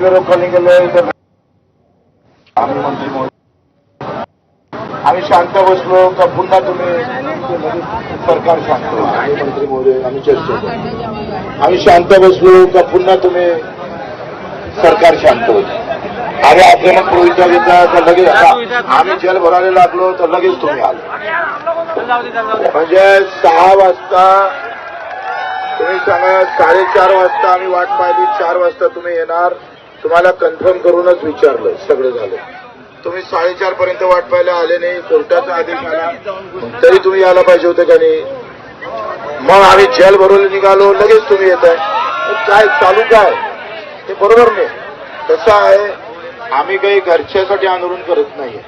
लोकांनी गेले तर आम्ही मंत्री महोदय आम्ही शांत बसलो का पुन्हा तुम्ही? सरकार शांत मंत्री महोदय आम्ही चर्चा. आम्ही शांत बसलो का पुन्हा तुम्ही? सरकार शांत अरे आक्रमक प्रवृत्त्या घेता तर लगेच आता आम्ही जेल भरायला लागलो तर लगेच तुम्ही आलो. म्हणजे सहा वाजता तुम्ही सांगा साडेचार वाजता आम्ही वाट पाहिली चार वाजता तुम्ही येणार. तुम्हाला कन्फर्म करूनच विचारलं सगळं झालं. तुम्ही साडेचार पर्यंत वाट पाहायला आले नाही कोर्टाचा आदेश आला. तरी तुम्ही यायला पाहिजे होतं का नाही? मग आम्ही जेल भरून निघालो लगेच तुम्ही येत आहे. काय चालू काय? ते बरोबर नाही. कसं आहे आम्ही काही घरच्यासाठी आंदोलन करत नाहीये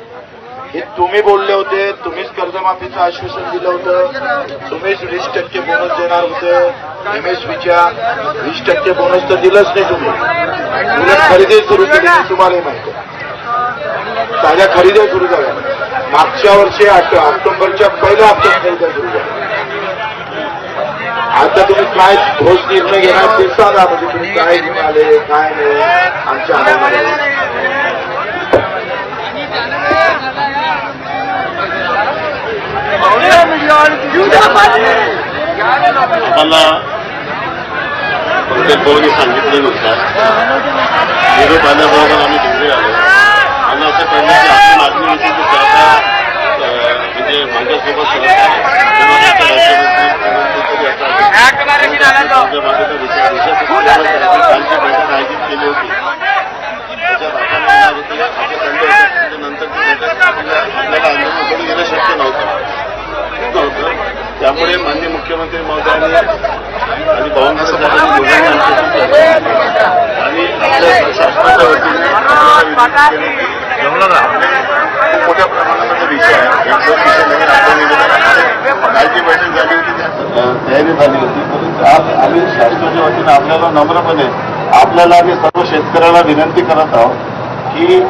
हे तुम्ही बोलले होते तुम्हीच कर्जमाफीचं आश्वासन दिलं होतं तुम्हीच वीस टक्के बोनस देणार होतं. एमएसपीच्या वीस टक्के बोनस तर दिलंच नाही तुम्ही. उलट खरेदी सुरू केली तुम्हालाही माहिती आहे. साध्या खरेदी सुरू झाल्या. मागच्या वर्षी आठ- ऑक्टोबरच्या पहिल्या हप्त्यात खरेदी सुरू झाल्या. आता तुम्ही काय ठोस निर्णय घेणार ते सांगा. म्हणजे तुम्ही काय निघाले काय नाही आमच्या मला आम्हाला प्रत्येक भाऊनी सांगितल्यानुसार निरोप आल्याबरोबर आम्ही घरी आलो. मला असं कळलं की आपली मागणी होती की सरकार म्हणजे माझ्यासोबत सरकार बैठक आयोजित केली होती. ती बैठक आपल्याला आंदोलन करून घेणं शक्य नव्हतं. नव्हतं. त्यामुळे माननीय मुख्यमंत्री महोदयांनी आणि भावना साहेबांनी आणि आपल्या शासनाच्या वतीने खूप मोठ्या प्रमाणामध्ये विषय आहे. एक दोन विषय नवीन आपण निवेदन बैठक झाली होती. तयारी झाली होती. परंतु आज आम्ही शासनाच्या वतीने आपल्याला नम्रपणे आपल्याला आम्ही सर्व शेतकऱ्याला विनंती करत आहोत की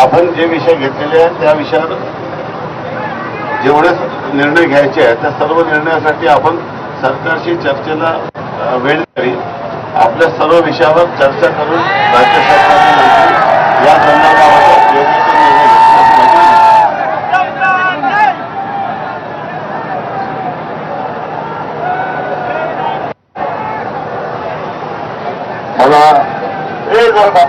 आपण जे विषय घेतलेले आहेत त्या विषयावर जेवढे निर्णय घ्यायचे आहेत त्या सर्व निर्णयासाठी आपण सरकारशी चर्चेला वेळ करी आपल्या सर्व विषयावर चर्चा करून राज्य सरकारने या संदर्भावर मला